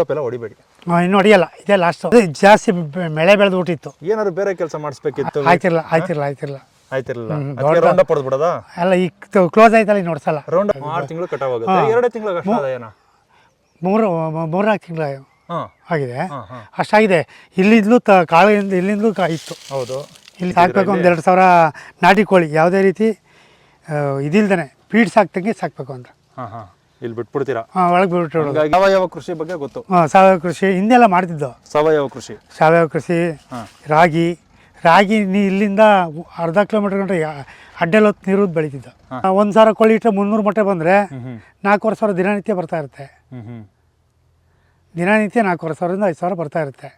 ಎಲ್ಲ ಹೊಡಿಬೇಡಿ. ಇನ್ನು ಹೊಡಿಯಲ್ಲ ಇದೇ ಲಾಸ್ಟ್ ಜಾಸ್ತಿ ಮಳೆ ಬೆಳೆ ಬೆಳೆದು ಬಿಟ್ಟಿತ್ತು. ಏನಾದ್ರು ಬೇರೆ ಕೆಲಸ ಮಾಡಿಸ್ಬೇಕಿತ್ತು ಆಯ್ತಿರಲ್ಲ ಆಯ್ತಿರಲ್ಲ ಆಯ್ತಿರಲ್ಲ ಆಯ್ತಿರಲ್ಲ ರೌಂಡ್ ಅಪ್ ಹೊಡೆದ್ಬಿಡದ? ಎಲ್ಲ ಈಗ ಕ್ಲೋಸ್ ಆಯ್ತಲ್ಲ ಇನ್ನು ಹೊಡ್ಸಲ್ಲ. ರೌಂಡ್ ಆರು ತಿಂಗಳು ಕಟಾವಾಗುತ್ತೆ ಎರಡೇ ತಿಂಗಳು ಅಷ್ಟ ಮೂರು ಮೂರ್ನಾಲ್ಕು ತಿಂಗಳು ಆಗಿದೆ. ಅಷ್ಟಾಗಿದೆ. ಇಲ್ಲಿಂದಲೂ ತ ಕಾಳಿಂದ ಇಲ್ಲಿಂದಲೂ ಕಾಯಿತ್ತು ಇತ್ತು. ಹೌದು. ಇಲ್ಲಿ ಸಾಕ್ಬೇಕು ಒಂದು ಎರಡು ಸಾವಿರ ನಾಟಿ ಕೋಳಿ. ಯಾವುದೇ ರೀತಿ ಇದಿಲ್ದೇನೆ ಪೀಡ್ ಸಾಕ್ದಂಗೆ ಸಾಕ್ಬೇಕು ಹಾ ಹಾ. ಇಲ್ಲಿ ಬಿಟ್ಬಿಡ್ತೀರಾ? ಒಳಗೆ ಬಿಟ್ಬಿಟ್ಟು ಹಂಗಾಗಿ ಸಾವಯವ ಕೃಷಿ ಬಗ್ಗೆ ಗೊತ್ತು. ಸಾವಯವ ಕೃಷಿ ಹಿಂದೆಲ್ಲ ಮಾಡ್ತಿದ್ದು? ಸಾವಯವ ಕೃಷಿ. ಸಾವಯವ ಕೃಷಿ ಹಾ. ರಾಗಿ ರಾಗಿ ನೀ ಇಲ್ಲಿಂದ ಅರ್ಧ ಕಿಲೋಮೀಟರ್ ಗಂಟೆ ಅಡ್ಡೆಲ್ ಹೊತ್ತು ನೀರು ಬೆಳೀತಿದ್ದ. ಒಂದು ಸಾವಿರ ಕೋಳಿ ಇಟ್ಟರೆ ಮುನ್ನೂರು ಮೊಟ್ಟೆ ಬಂದರೆ ನಾಲ್ಕುವರೆ ಸಾವಿರ ದಿನನಿತ್ಯ ಬರ್ತಾ ಇರುತ್ತೆ. ದಿನನಿತ್ಯ ನಾಲ್ಕೂವರೆ ಸಾವಿರದಿಂದ ಐದು ಸಾವಿರ ಬರ್ತಾ ಇರುತ್ತೆ.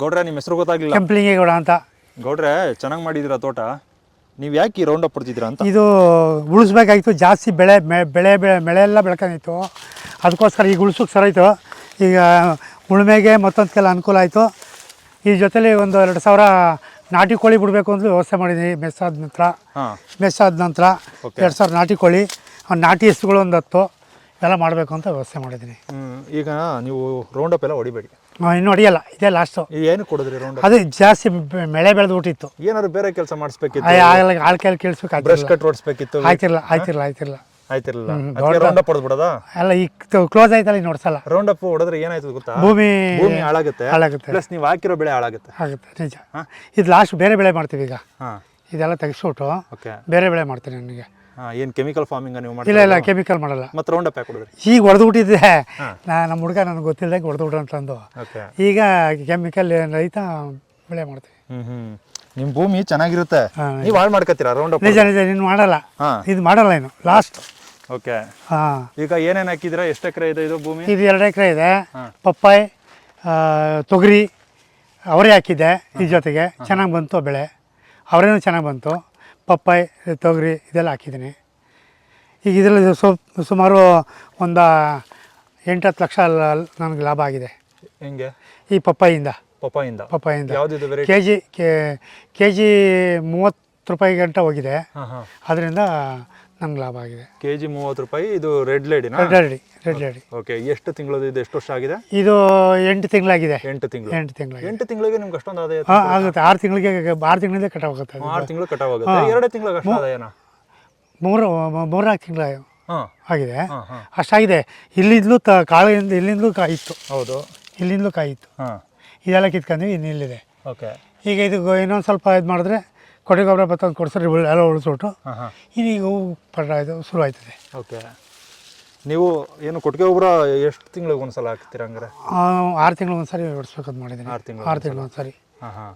ಗೌಡ್ರೆ ನಿಮ್ಮ ಹೆಸರು ಗೊತ್ತಾಗ್ಲಿಲ್ಲ. ಕೆಂಪ್ಲಿಂಗೇಗೌಡ ಅಂತ. ಗೌಡ್ರೆ ಚೆನ್ನಾಗಿ ಮಾಡಿದಿರ ತೋಟ? ನೀವು ಯಾಕೆ ಈ ರೌಂಡ್ ಅಪ್ ಹೊಡ್ತಿದ್ದೀರಾ ಅಂತ? ಇದು ಉಳಿಸ್ಬೇಕಾಗಿತ್ತು ಜಾಸ್ತಿ ಬೆಳೆ ಬೆಳೆ ಬೆಳೆ ಬೆಳೆ ಎಲ್ಲ ಬೆಳ್ಕೊಂಡಿತ್ತು. ಅದಕ್ಕೋಸ್ಕರ ಈಗ ಉಳ್ಸೋಕೆ ಸರಾಯಿತು ಈಗ ಉಳುಮೆಗೆ ಮತ್ತೊಂದ್ಕೆಲ್ಲ ಅನುಕೂಲ ಆಯಿತು. ಈ ಜೊತೆಲಿ ಒಂದು ಎರಡು ಸಾವಿರ ನಾಟಿ ಕೋಳಿ ಬಿಡಬೇಕು ಅಂತ ವ್ಯವಸ್ಥೆ ಮಾಡಿದ್ದೀನಿ ಮೆಸ್ಸಾದ ನಂತರ. ಮೆಸ್ಸಾದ ನಂತರ ಎರಡು ಸಾವಿರ ನಾಟಿ ಕೋಳಿ ನಾಟಿ ಎಸ್ತುಗಳು ಒಂದು ಹತ್ತು ಎಲ್ಲ ಮಾಡಬೇಕು ಅಂತ ವ್ಯವಸ್ಥೆ ಮಾಡಿದ್ದೀನಿ ಈಗ ನೀವು ರೌಂಡ್ ಅಪ್ ಎಲ್ಲ ಹೊಡಿಬೇಡಿ. ಇನ್ನು ಹೊಡಿಯಲ್ಲ. ಇದೇ ಲಾಸ್ಟು ಏನು ಕೊಡಿದ್ರಿ ರೌಂಡ್ ಅದು ಜಾಸ್ತಿ ಮಳೆ ಬೆಳೆ ಬೆಳೆದು ಬಿಟ್ಟಿತ್ತು ಏನಾದ್ರು ಬೇರೆ ಕೆಲಸ ಮಾಡಿಸ್ಬೇಕಿತ್ತು? ಆಗಲ್ಲ ಆಳ್ ಕೈಲಿ ಕೇಳಿಸ್ಬೇಕು ಬ್ರಷ್ ಕಟ್ ಓಡಿಸ್ಬೇಕಿತ್ತು? ಆಯ್ತಿರಲ್ಲ ಆಯ್ತಿರಲ್ಲ ಆಯ್ತಿರಲ್ಲ ಆಯ್ತಿರಲ್ಲ ರೌಂಡ್ ಅಪ್ ಹೊಡೆದ್ಬಿಡದ? ಅಲ್ಲ ಈ ಕ್ಲೋಸ್ ಆಯ್ತಲ್ಲ ಇನ್ನು ಹೊಡ್ಸಲ್ಲ. ರೌಂಡ್ ಅಪ್ ಹೊಡೆದ್ರೆ ಏನಾಯ್ತು ಗೊತ್ತಾ? ಭೂಮಿ ಭೂಮಿ ಹಾಳಾಗುತ್ತೆ. ಹಾಳಾಗುತ್ತೆ. ಪ್ಲಸ್ ನೀವು ಹಾಕಿರೋ ಬೆಳೆ ಹಾಳಾಗುತ್ತೆ. ಆಗುತ್ತೆ ನಿಜ. ಇದು ಲಾಸ್ಟ್ ಬೇರೆ ಬೆಳೆ ಮಾಡ್ತೀವಿ ಈಗ. ಇದೆಲ್ಲ ತೆಗೆಸ್ಬಿಟ್ಟು ಓಕೆ ಬೇರೆ ಬೆಳೆ ಮಾಡ್ತೀನಿ ನನಗೆ ಏನು ಕೆಮಿಕಲ್ ಫಾರ್ಮಿಂಗ್ ನೀವು ಇಲ್ಲ ಮಾಡ್ತೀರಾ ಇಲ್ಲ ಕೆಮಿಕಲ್ ಮಾಡಲ್ಲ. ಮತ್ತೆ ರೌಂಡ್ ಅಪ್ ಹಾಕಿ ಹೊಡೆದ್ರಿ ಈಗ ಹೊಡೆದ್ಬಿಟ್ಟಿದ್ದೆ ನಾ ನಮ್ಮ ಹುಡುಗ ನನಗೆ ಗೊತ್ತಿಲ್ಲದೆ ಹೊಡೆದ್ಬಿಟ್ರು ಅಂತಂದು ಈಗ ಕೆಮಿಕಲ್ ರೈತ ಬೆಳೆ ಮಾಡ್ತೀವಿ. ಹ್ಞೂ ಹ್ಮ್. ನಿಮ್ ಭೂಮಿ ಚೆನ್ನಾಗಿರುತ್ತೆ. ನೀವು ಹಾಳು ಮಾಡ್ಕೊತೀರಾ ರೌಂಡ್ ಅಪ್ ನಿಜ ನಿಜ ನೀನು ಮಾಡಲ್ಲ. ಇದು ಮಾಡಲ್ಲ ಏನು ಲಾಸ್ಟ್ ಓಕೆ ಹಾಂ. ಈಗ ಏನೇನು ಹಾಕಿದಿರಾ ಎಷ್ಟು ಎಕರೆ ಇದೆ ಇದು ಭೂಮಿ? ಇದು ಎರಡು ಎಕರೆ ಇದೆ. ಪಪ್ಪಾಯಿ ತೊಗರಿ ಅವರೇ ಹಾಕಿದ್ದೆ ಈ ಜೊತೆಗೆ. ಚೆನ್ನಾಗಿ ಬಂತು ಬೆಳೆ. ಅವರೇನು ಚೆನ್ನಾಗಿ ಬಂತು. ಪಪ್ಪಾಯಿ ತೊಗರಿ ಇದೆಲ್ಲ ಹಾಕಿದ್ದೀನಿ. ಈಗ ಇದರಲ್ಲಿ ಸ್ವಲ್ಪ ಸುಮಾರು ಒಂದು ಎಂಟು ಹತ್ತು ಲಕ್ಷ ನನಗೆ ಲಾಭ ಆಗಿದೆ. ಹೆಂಗೆ? ಈ ಪಪ್ಪಾಯಿಂದ ಪಪ್ಪಾಯಿಂದ ಪಪ್ಪಾಯಿಂದ ಕೆ ಜಿ ಕೆ ಜಿ ಮೂವತ್ತು ರೂಪಾಯಿ ಗಂಟ ಹೋಗಿದೆ ಅದರಿಂದ ನಂಗೆ ಲಾಭ ಆಗಿದೆ. ಕೆ ಜಿ ಮೂವತ್ತು ರೂಪಾಯಿ ಇದು red ಲೇಡಿನಾ? Red lady red lady. Okay ಎಷ್ಟು ತಿಂಗಳದು ಇದು ಎಷ್ಟು ವರ್ಷ ಆಗಿದೆ? ಇದು ಎಂಟು ತಿಂಗಳಾಗಿದೆ. ಎಂಟು ತಿಂಗಳು. ಎಂಟು ತಿಂಗಳು ಎಂಟು ತಿಂಗಳಿಗೆ ನಿಮ್ಗೆ ಅಷ್ಟೊಂದು ಆದಾಯ ಹಾಂ ಆಗುತ್ತೆ. ಆರು ತಿಂಗಳಿಗೆ ಆರು ತಿಂಗಳಿಂದ ಕಟಾವಾಗುತ್ತೆ ಆಗುತ್ತೆ ಆರು ತಿಂಗಳು ಕಟಾವಾಗುತ್ತೆ ಎರಡು ತಿಂಗಳಿಗೆ ಅಷ್ಟು ಆದಾಯನ? ಮೂರು ಮೂರ್ನಾಲ್ಕು ತಿಂಗಳ ಆಗಿದೆ. ಅಷ್ಟಾಗಿದೆ. ಇಲ್ಲಿಂದಲೂ ತ ಕಾಳಿಂದ ಇಲ್ಲಿಂದಲೂ ಕಾಯಿತ್ತು. ಹೌದು. ಇಲ್ಲಿಂದಲೂ ಕಾಯಿತ್ತು. ಹಾ. ಇದೆಲ್ಲ ಕಿತ್ಕೊಂಡ್ವಿ ಇನ್ನು ಇಲ್ಲಿದೆ. ಓಕೆ. ಈಗ ಇದು ಇನ್ನೊಂದು ಸ್ವಲ್ಪ ಇದು ಮಾಡಿದ್ರೆ ಕೊಡಿ ಗೊಬ್ಬರ ಬತ್ತಂದು ಕೊಡ್ಸರಿ ಎಲ್ಲ ಉಳಿಸ್ಬಿಟ್ಟು ಹಾ ಇನ್ನೀಗ ಹೂವು ಪಡ ಇದು ಶುರು ಆಯ್ತದೆ. ಓಕೆ. ನೀವು ಏನು ಕೊಟ್ಟಿಗೆ ಗೊಬ್ಬರ ಎಷ್ಟು ತಿಂಗಳಿಗೆ ಒಂದ್ಸಲ ಹಾಕ್ತೀರ ಹಂಗಾರೆ? ಆರು ತಿಂಗಳು ಒಂದ್ಸರಿ ಹೊಡ್ಸ್ಬೇಕಂತ ಮಾಡಿದ್ದೀನಿ ಆರು ತಿಂಗಳು ಆರು ತಿಂಗಳು ಒಂದ್ಸರಿ. ಹಾಂ ಹಾಂ.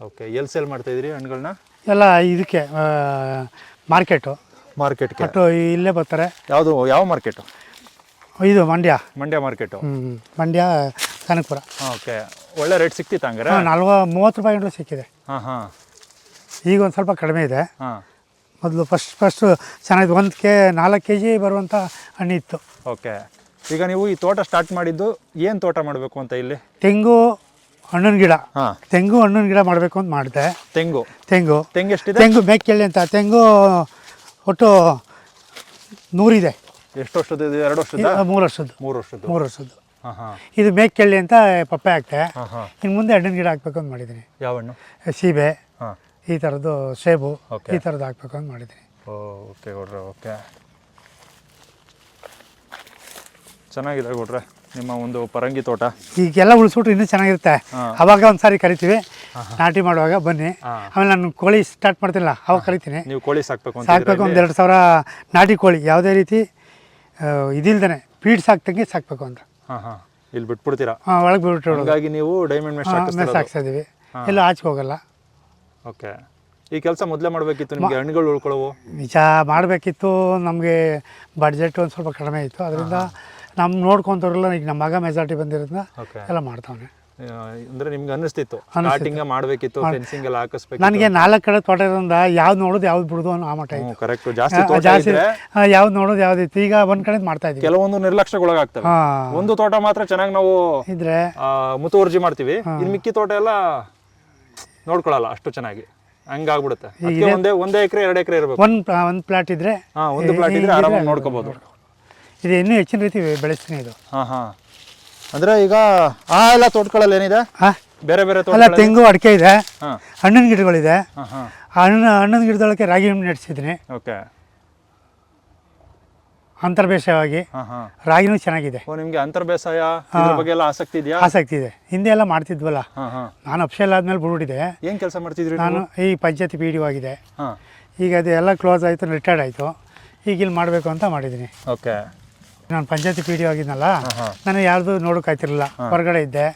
ಓಕೆ ಎಲ್ಲಿ ಸೇಲ್ ಮಾಡ್ತಾ ಇದ್ರಿ ಹಣ್ಣುಗಳನ್ನ ಎಲ್ಲ ಇದಕ್ಕೆ ಮಾರ್ಕೆಟು. ಮಾರ್ಕೆಟ್ ಕಟ್ಟು ಇಲ್ಲೇ ಬರ್ತಾರೆ. ಯಾವುದು ಯಾವ ಮಾರ್ಕೆಟು? ಇದು ಮಂಡ್ಯ. ಮಂಡ್ಯ ಮಾರ್ಕೆಟು. ಹ್ಞೂ ಮಂಡ್ಯ ಕನಕಪುರ. ಓಕೆ. ಒಳ್ಳೆ ರೇಟ್ ಸಿಕ್ತಿತ್ತು ಹಂಗಾರೆ? ನಲ್ವ ಮೂವತ್ತು ರೂಪಾಯಿ ಸಿಕ್ಕಿದೆ. ಹಾಂ ಹಾಂ. ಈಗ ಒಂದು ಸ್ವಲ್ಪ ಕಡಿಮೆ ಇದೆ. ಹಾಂ. ಮೊದಲು ಫಸ್ಟ್ ಫಸ್ಟು ಚೆನ್ನಾಗಿತ್ತು. ಒಂದು ಕೆ ನಾಲ್ಕು ಕೆ ಜಿ ಬರುವಂಥ ಹಣ್ಣಿತ್ತು ಓಕೆ. ಈಗ ನೀವು ಈ ತೋಟ ಸ್ಟಾರ್ಟ್ ಮಾಡಿದ್ದು ಏನು ತೋಟ ಮಾಡಬೇಕು ಅಂತ ಇಲ್ಲಿ? ತೆಂಗು ಹಣ್ಣಿನ ಗಿಡ. ಹಾಂ. ತೆಂಗು ಹಣ್ಣಿನ ಗಿಡ ಮಾಡಬೇಕು ಅಂತ ಮಾಡಿದೆ. ತೆಂಗು. ತೆಂಗು. ತೆಂಗು ಎಷ್ಟಿದೆ? ತೆಂಗು ಮೇಕೆಳ್ಳಿ ಅಂತ. ತೆಂಗು ಒಟ್ಟು ನೂರಿದೆ. ಎಷ್ಟು ವರ್ಷದ್ದು ಇದು? ಎರಡು ವರ್ಷದ ಇದು ಮೂರು ವರ್ಷದ್ದು. ಮೂರು ವರ್ಷದ್ದು. ಮೂರು ವರ್ಷದ್ದು. ಹಾಂ ಹಾಂ. ಇದು ಮೇಕೆಳ್ಳಿ ಅಂತ ಪಪ್ಪೆ ಹಾಕ್ತೆ. ಹಾಂ ಹಾಂ. ಇನ್ನು ಮುಂದೆ ಹಣ್ಣಿನ ಗಿಡ ಹಾಕ್ಬೇಕು ಅಂತ ಮಾಡಿದ್ದೀನಿ. ಯಾವ ಹಣ್ಣು? ಸೀಬೆ. ಹಾಂ. ಈ ಥರದ್ದು ಸೇಬು Okay. ಈ ಥರದ್ದು ಹಾಕ್ಬೇಕು ಅಂತ ಮಾಡಿದ್ದೀನಿ. ಓಕೆ ಕೊಡ್ರೆ ಓಕೆ ಚೆನ್ನಾಗಿದೆ ಕೊಡ್ರೆ ನಿಮ್ಮ ಒಂದು ಪರಂಗಿ ತೋಟ. ಈಗೆಲ್ಲ ಉಳಿಸ್ಬಿಟ್ರೆ ಇನ್ನೂ ಚೆನ್ನಾಗಿರುತ್ತೆ. ಹಾ. ಅವಾಗ ಒಂದ್ಸಾರಿ ಕರಿತೀವಿ. ನಾಟಿ ಮಾಡುವಾಗ ಬನ್ನಿ. ಹಾ. ಆಮೇಲೆ ನಾನು ಕೋಳಿ ಸ್ಟಾರ್ಟ್ ಮಾಡ್ತಿಲ್ಲ ಅವಾಗ ಕರಿತೀನಿ. ನೀವು ಕೋಳಿ ಸಾಕ್ಬೇಕು ಅಂತ ಸಾಕಬೇಕು ಒಂದು ಎರಡು ಸಾವಿರ ನಾಟಿ ಕೋಳಿ ಯಾವುದೇ ರೀತಿ ಇದಿಲ್ದೇ ಪೀಡ್ ಸಾಕ್ದಂಗೆ ಸಾಕ್ಬೇಕು ಅಂತ. ಹಾಂ ಹಾಂ. ಇಲ್ಲಿ ಬಿಟ್ಬಿಡ್ತೀರಾ? ಒಳಗೆ ಬಿಟ್ಬಿಟ್ಟು ಹಾಗಾಗಿ ನೀವು ಡೈಮಂಡ್ ಮೆಶ್ ಮೆಸ್ ಹಾಕಿಸ್ತೀರಾ ಎಲ್ಲ ಇದೀವಿ. ಎಲ್ಲೂ ಆಚೆ ಹೋಗಲ್ಲ. ಓಕೆ. ಈ ಕೆಲಸ ಮೊದಲೇ ಮಾಡಬೇಕಿತ್ತು ನಿಮಗೆ ಹಣ್ಣುಗಳು ಉಳ್ಕೊಳ್ಳವು? ನಿಜ ಮಾಡಬೇಕಿತ್ತು ನಮಗೆ ಬಡ್ಜೆಟ್ ಒಂದು ಸ್ವಲ್ಪ ಕಡಿಮೆ ಇತ್ತು. ಅದರಿಂದ ನಮ್ಮ ನೋಡ್ಕೊಂತವ್ರಲ್ಲ ಈಗ ನಮ್ಮ ಮಗ ಮೆಜಾರಿಟಿ ಬಂದಿರೋದ್ರಿಂದ ಎಲ್ಲ ಮಾಡ್ತಾವನೆ. ಅಂದ್ರೆ ನಿಮ್ಗೆ ಅನ್ನಿಸ್ತಿತ್ತು. ಸ್ಟಾರ್ಟಿಂಗ್ ಮಾಡಬೇಕಿತ್ತು ಫೆನ್ಸಿಂಗ್ ಎಲ್ಲ ಹಾಕಿಸ್ಬೇಕು ನನಗೆ ನಾಲ್ಕು ಕಡೆ ತೋಟ ಇರೋದ್ರಿಂದ ಯಾವ್ದು ನೋಡೋದು ಯಾವ್ದು ಬಿಡೋದು ಅನ್ನೋ ಆ ಮಟ್ಟ ಇತ್ತು. ಕರೆಕ್ಟ್ ಜಾಸ್ತಿ ತೋಟ ಜಾಸ್ತಿ ಯಾವ್ದು ನೋಡೋದು ಯಾವ್ದು ಇತ್ತು. ಈಗ ಒಂದ್ ಕಡೆ ಮಾಡ್ತಾ ಇದ್ದೀವಿ ಕೆಲವೊಂದು ನಿರ್ಲಕ್ಷ್ಯಗೊಳಗಾಗ್ತವೆ. ಒಂದು ತೋಟ ಮಾತ್ರ ಚೆನ್ನಾಗಿ ನಾವು ಇದ್ರೆ ಮುತುವರ್ಜಿ ಮಾಡ್ತೀವಿ. ಇನ್ನು ಮಿಕ್ಕಿ ತೋಟ ಎಲ್ಲ ನೋಡ್ಕೊಳಲ್ಲ ಅಷ್ಟು ಚೆನ್ನಾಗಿ. ಹಂಗಾಗ್ಬಿಡುತ್ತೆ. ಅದಕ್ಕೆ ಒಂದೇ ಒಂದೇ ಎಕರೆ ಎರಡು ಎಕರೆ ಇರಬೇಕು. ಒಂದು ಒಂದು ಪ್ಲಾಟ್ ಇದ್ರೆ ಹಾ ಒಂದು ಪ್ಲಾಟ್ ಇದ್ರೆ ಆರಾಮಾಗಿ ನೋಡ್ಕೋಬಹುದು ಇದು ಇನ್ನೂ ಹೆಚ್ಚಿನ ರೀತಿ ಬೆಳೆಸ್ತೀನಿ ಇದು. ಹಾ ಹಾ. ಅಂದ್ರೆ ಈಗ ಆ ಎಲ್ಲ ತೋಟಗಳಲ್ಲಿ ಏನಿದೆ? ಹಾಂ. ಬೇರೆ ಬೇರೆ ಅಲ್ಲ ತೋಟ ತೆಂಗು ಅಡಿಕೆ ಇದೆ. ಹಣ್ಣಿನ ಗಿಡಗಳಿದೆ. ಹಾಂ ಹಾಂ. ಆ ಹಣ್ಣು ಹಣ್ಣಿನ ಗಿಡದೊಳಗೆ ರಾಗಿ ಹಣ್ಣು ನೆಡ್ಸಿದ್ದೀನಿ. ಓಕೆ. ಅಂತರ್ಬೇಷವಾಗಿ ಬೇಸಾಯವಾಗಿ ರಾಗಿನೂ ಚೆನ್ನಾಗಿದೆ. ಓ ನಿಮಗೆ ಅಂತರ್ ಬೇಸಾಯ ಇದ್ರ ಬಗ್ಗೆ ಎಲ್ಲ ಆಸಕ್ತಿ ಇದೆಯಾ? ಆಸಕ್ತಿ ಇದೆ. ಹಿಂದೆ ಎಲ್ಲ ಮಾಡ್ತಿದ್ವಲ್ಲ. ನಾನು ಅಫ್ಷಲ್ ಆದ್ಮೇಲೆ ಬಿಡ್ಬಿಟ್ಟಿದೆ ಏನ್ ಕೆಲಸ ಮಾಡ್ತಿದ್ರಿ ನಾನು ಈ ಪಂಚಾಯತಿ ಪಿ ಡಿ ಆಗಿದೆ. ಈಗ ಅದು ಎಲ್ಲ ಕ್ಲೋಸ್ ಆಯಿತು ರಿಟೈರ್ಡ್ ಆಯಿತು. ಈಗ ಇಲ್ಲಿ ಮಾಡಬೇಕು ಅಂತ ಮಾಡಿದ್ದೀನಿ. ಓಕೆ. ನಾನು ಪಂಚಾಯತಿ ಪಿ ಡಿ ಆಗಿದ್ನಲ್ಲ ನಾನು ಯಾರ್ದು ನೋಡೋಕ್ಕಾಗ್ತಿರಲಿಲ್ಲ ಹೊರಗಡೆ ಇದ್ದೆ.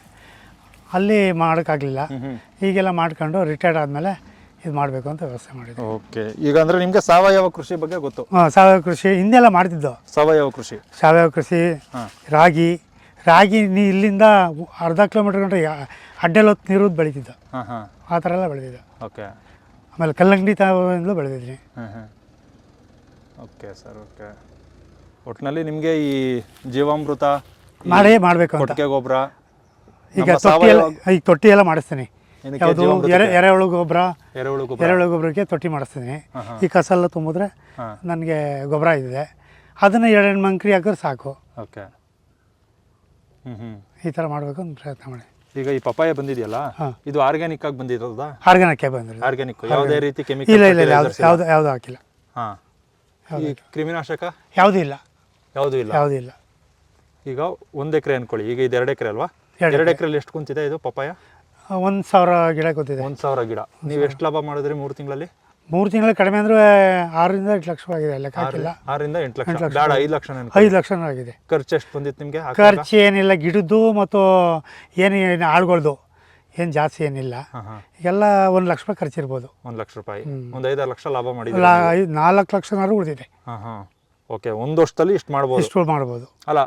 ಅಲ್ಲಿ ಮಾಡೋಕ್ಕಾಗಲಿಲ್ಲ ಈಗೆಲ್ಲ ಮಾಡ್ಕೊಂಡು ರಿಟೈರ್ಡ್ ಆದಮೇಲೆ ಇದು ಮಾಡಬೇಕು ಅಂತ ವ್ಯವಸ್ಥೆ ಮಾಡಿದ್ದೀವಿ ಓಕೆ. ಈಗ ಅಂದರೆ ನಿಮಗೆ ಸಾವಯವ ಕೃಷಿ ಬಗ್ಗೆ ಗೊತ್ತು? ಹಾಂ ಸಾವಯವ ಕೃಷಿ ಹಿಂದೆಲ್ಲ ಮಾಡ್ತಿದ್ದು. ಸಾವಯವ ಕೃಷಿ. ಸಾವಯವ ಕೃಷಿ ಹಾಂ. ರಾಗಿ ರಾಗಿ ನೀ ಇಲ್ಲಿಂದ ಅರ್ಧ ಕಿಲೋಮೀಟರ್ ಗಂಟೆ ಅಡ್ಡೆಲೊತ್ತು ನೀರು ಬೆಳೀತಿದ್ದ. ಹಾಂ ಹಾಂ. ಆ ಥರ ಎಲ್ಲ ಬೆಳೆದಿದ್ದ ಓಕೆ. ಆಮೇಲೆ ಕಲ್ಲಂಗಡಿ ತಾವಿಂದಲೂ ಬೆಳೆದಿದ್ದೀನಿ ಹಾಂ ಹಾಂ. Okay sir okay. ಒಟ್ಟಿನಲ್ಲಿ ನಿಮಗೆ ಈ ಜೀವಾಮೃತ ಮಾಡೇ ಮಾಡಬೇಕು ಅಂತ. ಕೊಟ್ಟಿಗೆ ಗೊಬ್ಬರ ಈಗ ನಮ್ಮ ತೊಟ್ಟಿ ಎಲ್ಲ ಈಗ ತೊಟ್ಟಿ ಎಲ್ಲ ಮಾಡಿಸ್ತೀನಿ. ಯಾವುದು? ಎರೆಹುಳು ಗೊಬ್ಬರ ಎರೆಹುಳು ಗೊಬ್ಬರ ಎರೆಹುಳು ಗೊಬ್ಬರಕ್ಕೆ ತೊಟ್ಟಿ ಮಾಡಿಸ್ತೀನಿ. ಈ ಕಸ ಎಲ್ಲ ತುಂಬಿದ್ರೆ ನನಗೆ ಗೊಬ್ಬರ ಇದೆ. ಅದನ್ನು ಎರಡೆರಡು ಮಂಕ್ರಿ ಹಾಕಿದ್ರೆ ಸಾಕು. ಓಕೆ. ಈ ಥರ ಮಾಡಬೇಕು ಅಂತ ಪ್ರಯತ್ನ ಮಾಡಿ. ಈಗ ಈ ಪಪ್ಪಾಯ ಬಂದಿದೆಯಲ್ಲ? ಇದು ಆರ್ಗ್ಯಾನಿಕ್ ಆಗಿ ಬಂದಿರೋದಾ? ಆರ್ಗ್ಯಾನಿಕ್ ಬಂದಿರೋದು. ಆರ್ಗ್ಯಾನಿಕ್. ಯಾವುದೇ ರೀತಿ ಕೆಮಿಕಲ್ ಇಲ್ಲ ಇಲ್ಲ ಯಾವ್ದು ಯಾವ್ದು ಹಾಕಿಲ್ಲ. ಹಾಂ. ಈ ಕ್ರಿಮಿನಾಶಕ? ಯಾವುದೂ ಇಲ್ಲ. ಯಾವುದೂ ಇಲ್ಲ? ಯಾವುದೂ ಇಲ್ಲ. ಈಗ ಒಂದು ಎಕರೆ ಅನ್ಕೊಳ್ಳಿ. ಈಗ ಇದು ಎರಡು ಎಕರೆ ಅಲ್ವಾ? ಎರಡು ಎರಡು ಎಕರೆಲಿ ಎಷ್ಟು ಕುಂತಿದೆ ಇದು ಪಪಾಯ ಒಂದು ಸಾವಿರ ಗಿಡ ಗೊತ್ತಿದೆ ಒಂದು ಸಾವಿರ ಗಿಡ. ನೀವು ಎಷ್ಟು ಲಾಭ ಮಾಡಿದ್ರಿ ಮೂರು ತಿಂಗಳಲ್ಲಿ? ಮೂರು ತಿಂಗಳಲ್ಲಿ ಕಡಿಮೆ ಅಂದರೆ ಆರರಿಂದ ಎಂಟು ಲಕ್ಷ ಆಗಿದೆ ಲೆಕ್ಕ ಹಾಕಿಲ್ಲ. ಆರರಿಂದ ಎಂಟು ಲಕ್ಷ. ಬೇಡ ಐದು ಲಕ್ಷ. ಐದು ಲಕ್ಷ ಆಗಿದೆ. ಖರ್ಚು ಎಷ್ಟು ಬಂದಿತ್ತು ನಿಮಗೆ? ಖರ್ಚು ಏನಿಲ್ಲ ಗಿಡದ್ದು ಮತ್ತು ಏನು ಏನು ಆಳುಗಳ್ದು ಏನು ಜಾಸ್ತಿ ಏನಿಲ್ಲ. ಎಲ್ಲ ಒಂದು ಲಕ್ಷ ರೂಪಾಯಿ ಖರ್ಚಿರ್ಬೋದು. ಒಂದು ಲಕ್ಷ ರೂಪಾಯಿ. ಒಂದು ಐದಾರು ಲಕ್ಷ ಲಾಭ ಇಲ್ಲ ಐದು ನಾಲ್ಕು ಲಕ್ಷನಾದ್ರು ಉಳಿದಿದೆ. ಹಾಂ ಹಾಂ. ಓಕೆ ಒಂದು ವರ್ಷದಲ್ಲಿ ಇಷ್ಟು ಮಾಡ್ಬೋದು. ಇಷ್ಟು ಮಾಡ್ಬೋದು. ಅಲ್ಲ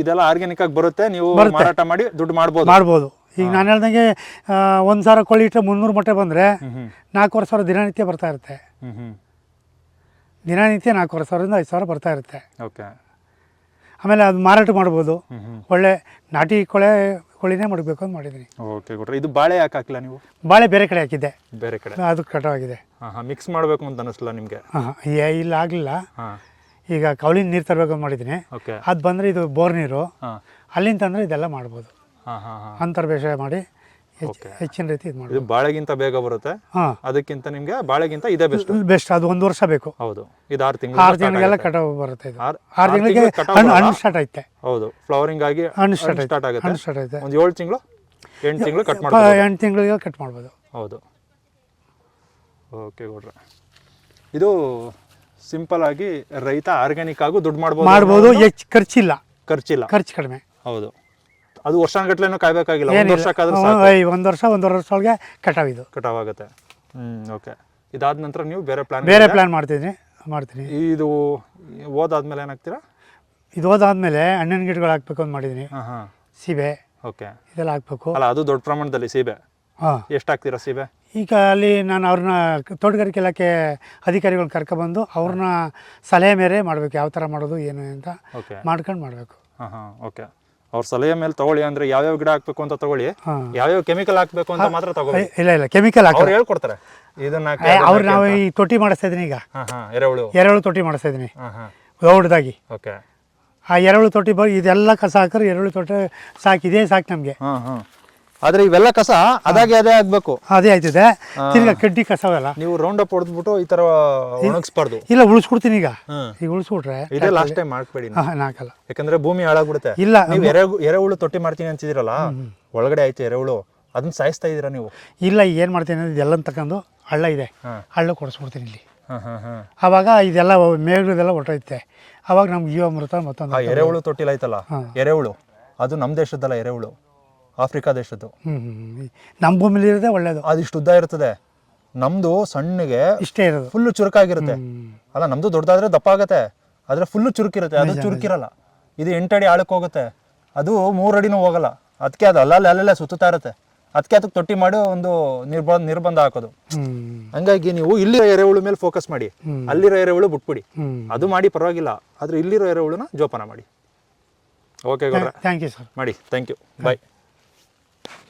ಇದೆಲ್ಲ ಆರ್ಗ್ಯಾನಿಕ್ ಆಗಿ ಬರುತ್ತೆ ನೀವು ಮಾರಾಟ ಮಾಡಿ ದುಡ್ಡು ಮಾಡ್ಬೋದು. ಮಾಡ್ಬೋದು. ಈಗ ನಾನು ಹೇಳ್ದಂಗೆ ಒಂದು ಸಾವಿರ ಕೋಳಿ ಇಟ್ಟರೆ ಮುನ್ನೂರು ಮೊಟ್ಟೆ ಬಂದರೆ ನಾಲ್ಕೂವರೆ ಸಾವಿರ ದಿನನಿತ್ಯ ಬರ್ತಾ ಇರುತ್ತೆ. ದಿನನಿತ್ಯ ನಾಲ್ಕೂವರೆ ಸಾವಿರದಿಂದ ಐದು ಸಾವಿರ ಬರ್ತಾ ಇರುತ್ತೆ. ಓಕೆ. ಆಮೇಲೆ ಅದು ಮಾರಾಟ ಮಾಡ್ಬೋದು. ಒಳ್ಳೆ ನಾಟಿ ಕೊಳೆ ಕೋಳಿನೇ ಮಾಡಬೇಕು ಅಂತ ಮಾಡಿದ್ದೀನಿ ಓಕೆ ಕೊಟ್ರೆ ಇದು ಬಾಳೆ ಯಾಕೆ ಹಾಕಿಲ್ಲ ನೀವು? ಬಾಳೆ ಬೇರೆ ಕಡೆ ಹಾಕಿದ್ದೆ. ಬೇರೆ ಕಡೆ. ಅದು ಕಟಾವಾಗಿದೆ. ಹಾಂ ಮಿಕ್ಸ್ ಮಾಡಬೇಕು ಅಂತ ಅನಿಸ್ಲಿಲ್ಲ ನಿಮಗೆ? ಹಾಂ ಇಲ್ಲ ಆಗಲಿಲ್ಲ. ಈಗ ಕವಳಿನ ನೀರು ತರಬೇಕು ಅಂತ ಮಾಡಿದ್ದೀನಿ ಓಕೆ. ಅದು ಬಂದರೆ ಇದು ಬೋರ್ ನೀರು. ಅಲ್ಲಿಂದ ತಂದರೆ ಇದೆಲ್ಲ ಮಾಡ್ಬೋದು. ಅಂತರ್ ಬೇಸಾಯ ಮಾಡಿ. ಹೆಚ್ಚಿನ ರೀತಿ ಇದು ಇದು ಬಾಳೆಗಿಂತ ಬೇಗ ಬರುತ್ತೆ? ಹಾಂ. ಅದಕ್ಕಿಂತ ನಿಮಗೆ ಬಾಳೆಗಿಂತ ಇದೇ ಬೆಸ್ಟ್ ಬೆಸ್ಟ್ ಅದು ಒಂದು ವರ್ಷ ಬೇಕು. ಹೌದು. ಇದು ಆರು ತಿಂಗಳು ಆರು ತಿಂಗಳಿಗೆಲ್ಲ ಕಟಾವು ಬರುತ್ತೆ ಇದು. ಆರು- ತಿಂಗಳಿಗೆ ಹಣ್ಣು ಹಣ್ಣು ಸ್ಟಾರ್ಟ್ ಐತೆ. ಹೌದು. ಫ್ಲವರಿಂಗ್ ಆಗಿ ಹಣ್ಣು ಸ್ಟಾರ್ಟ್ ಸ್ಟಾರ್ಟ್ ಆಗುತ್ತೆ. ಹಣ್ಣು ಸ್ಟಾರ್ಟ್ ಐತೆ. ಒಂದು ಏಳು ತಿಂಗಳು ಎಂಟು ತಿಂಗಳು ಕಟ್ ಮಾಡ್ಬೋದು. ಎಂಟು ತಿಂಗಳಿಗೆ ಕಟ್ ಮಾಡ್ಬೋದು. ಹೌದು. ಓಕೆ ಗೌಡ್ರೆ. ಇದು ಸಿಂಪಲ್ ಆಗಿ ರೈತ ಆರ್ಗ್ಯಾನಿಕ್ ಆಗು ದುಡ್ಡು ಮಾಡ್ಬೋದು ಮಾಡ್ಬೋದು. ಹೆಚ್ಚು ಖರ್ಚಿಲ್ಲ. ಖರ್ಚಿಲ್ಲ. ಖರ್ಚು ಕಡಿಮೆ. ಹೌದು. ಅದು ವರ್ಷಾನುಗಟ್ಲೆನೂ ಕಾಯ್ಬೇಕಾಗಿಲ್ಲ. ಒಂದು ವರ್ಷ ವರ್ಷಕ್ಕಾದ್ರೂ ಸಾಕು. ಒಂದು ವರ್ಷ ಒಂದೂವರೆ ವರ್ಷ ಒಳಗೆ ಕಟಾವ್ ಆಗುತ್ತೆ ಹ್ಮ್ ಓಕೆ ಇದಾದ ನಂತರ ನೀವು ಬೇರೆ ಪ್ಲಾನ್ ಬೇರೆ ಪ್ಲಾನ್ ಮಾಡ್ತೀನಿ ಮಾಡ್ತೀನಿ ಇದು ಓದಾದ್ಮೇಲೆ ಏನಾಗ್ತೀರಾ? ಇದು ಹೋದಾದ್ಮೇಲೆ ಹಣ್ಣಿನ ಗಿಡಗಳು ಹಾಕ್ಬೇಕು ಅಂತ ಮಾಡಿದ್ದೀನಿ ಹಾಂ ಹಾಂ. ಸೀಬೆ. ಓಕೆ ಇದೆಲ್ಲ ಹಾಕ್ಬೇಕು. ಅಲ್ಲ ಅದು ದೊಡ್ಡ ಪ್ರಮಾಣದಲ್ಲಿ ಸೀಬೆ. ಹಾಂ. ಎಷ್ಟು ಹಾಕ್ತೀರಾ ಸೀಬೆ? ಈಗ ಅಲ್ಲಿ ನಾನು ಅವ್ರನ್ನ ತೋಟಗಾರಿಕೆ ಇಲಾಖೆ ಅಧಿಕಾರಿಗಳು ಕರ್ಕೊಬಂದು ಅವ್ರನ್ನ ಸಲಹೆ ಮೇರೆ ಮಾಡಬೇಕು. ಯಾವ ಥರ ಮಾಡೋದು ಏನು ಅಂತ ಓಕೆ ಮಾಡ್ಕೊಂಡು ಮಾಡಬೇಕು. ಹಾಂ ಹಾಂ. ಓಕೆ ಅವ್ರ ಸಲಹೆ ಮೇಲೆ ತಗೊಳ್ಳಿ ಅಂದ್ರೆ ಯಾವ್ಯಾವ ಗಿಡ ಹಾಕ್ಬೇಕು ಅಂತ ತಗೊಳ್ಳಿ ಯಾವ್ಯಾವ ಕೆಮಿಕಲ್ ಹಾಕ್ಬೇಕು ಅಂತ ಮಾತ್ರ ತಗೊಳ್ಳಿ. ಇಲ್ಲ ಇಲ್ಲ ಕೆಮಿಕಲ್ ಅವ್ರು ಹೇಳ್ಕೊಡ್ತಾರೆ. ಇದನ್ನ ಅವ್ರು ನಾವು ಈ ತೊಟ್ಟಿ ಮಾಡಿಸ್ತಾ ಇದ್ದೀನಿ ಈಗ ಎರೆಹುಳು. ಎರೆಹುಳು ತೊಟ್ಟಿ ಮಾಡಿಸ್ತಾ ಹಾಂ ದೊಡ್ಡದಾಗಿ. ಓಕೆ. ಆ ಎರೆಹುಳು ತೊಟ್ಟಿ ಬ ಇದೆಲ್ಲ ಕಸ ಹಾಕಿದ್ರೆ ಎರೆಹುಳು ತೊಟ್ಟಿ ಸಾಕು ಇದೇ ಸಾಕು ನಮಗೆ. ಹಾಂ ಹಾಂ. ಆದ್ರೆ ಇವೆಲ್ಲ ಕಸ ಅದಾಗೆ ಅದೇ ಆಗ್ಬೇಕು. ಅದೇ ಆಯ್ತದೆ. ತಿರ್ಗಾ ಕಡ್ಡಿ ಕಸವೆಲ್ಲ. ನೀವು ರೌಂಡ್ ಅಪ್ ಹೊಡೆದ್ಬಿಟ್ಟು ಈ ತರ ಒಣಗಿಸ್ಬಾರ್ದು. ಇಲ್ಲ ಉಳಿಸ್ಕೊಡ್ತೀನಿ ಈಗ. ಈಗ ಉಳಿಸ್ಬಿಟ್ರೆ ಇದೇ ಲಾಸ್ಟ್ ಟೈಮ್ ಮಾಡ್ಬೇಡಿ. ಹಾಂ ಯಾಕಂದ್ರೆ ಭೂಮಿ ಹಾಳಾಗ್ಬಿಡುತ್ತೆ. ಇಲ್ಲ ನೀವು ಎರೆ ಎರೆಹುಳು ತೊಟ್ಟಿ ಮಾಡ್ತೀನಿ ಅಂತಿದಿರಲ್ಲ ಒಳಗಡೆ ಆಯ್ತು ಎರೆಹುಳು. ಅದನ್ನ ಸಾಯಿಸ್ತಾ ಇದೀರಾ ನೀವು? ಇಲ್ಲ ಏನು ಮಾಡ್ತೀನಿ ಅಂದ್ರೆ ಇದೆಲ್ಲ ತಕೊಂಡು ಹಳ್ಳ ಇದೆ. ಹಳ್ಳ ಕೊಡಿಸ್ಬಿಡ್ತೀನಿ ಇಲ್ಲಿ. ಅವಾಗ ಇದೆಲ್ಲ ಮೇಘದೆಲ್ಲ ಹೊಟ್ಟೈತೆ ಅವಾಗ ನಮ್ಗೆ ಜೀವಾಮೃತ ಮತ್ತೊಂದು ಎರೆಹುಳು ತೊಟ್ಟಿಲ್ಲ ಹಾ. ಎರೆಹುಳು. ಅದು ನಮ್ಮ ದೇಶದಲ್ಲ ಎರೆಹುಳು. ಆಫ್ರಿಕಾ ದೇಶದ್ದು. ನಮ್ಮ ಭೂಮಿಲಿ ಇರೋದೇ ಒಳ್ಳೇದು. ಅದಿಷ್ಟು ಉದ್ದ ಇರ್ತದೆ ನಮ್ದು ಸಣ್ಣಗೆ ಇಷ್ಟೇ ಇರೋದು. ಫುಲ್ ಚುರುಕಾಗಿರುತ್ತೆ. ಅಲ್ಲ ನಮ್ದು ದೊಡ್ಡದಾದ್ರೆ ದಪ್ಪ ಆಗತ್ತೆ ಆದ್ರೆ ಫುಲ್ ಚುರುಕಿರುತ್ತೆ. ಅದು ಚುರುಕಿರಲ್ಲ. ಇದು ಎಂಟಡಿ ಆಳಕ್ಕೆ ಹೋಗುತ್ತೆ. ಅದು ಮೂರಡಿನೂ ಹೋಗಲ್ಲ. ಅದಕ್ಕೆ ಅದು ಅಲ್ಲಲ್ಲಿ ಅಲ್ಲಲ್ಲೇ ಸುತ್ತಾ ಇರುತ್ತೆ. ಅದಕ್ಕೆ ಅದಕ್ಕೆ ತೊಟ್ಟಿ ಮಾಡಿ ಒಂದು ನಿರ್ಬಂಧ ನಿರ್ಬಂಧ ಹಾಕೋದು. ಹಂಗಾಗಿ ನೀವು ಇಲ್ಲಿರೋ ಎರೆಹುಳು ಮೇಲೆ ಫೋಕಸ್ ಮಾಡಿ. ಅಲ್ಲಿರೋ ಎರೆಹುಳು ಬಿಟ್ಬಿಡಿ. ಅದು ಮಾಡಿ ಪರವಾಗಿಲ್ಲ. ಆದ್ರೆ ಇಲ್ಲಿರೋ ಎರೆಹುಳುನ ಜೋಪಾನ ಮಾಡಿ. ಓಕೆ ಗೌಡ್ರೆ. ಥ್ಯಾಂಕ್ ಯು ಸರ್ ಮಾಡಿ. Thank you bye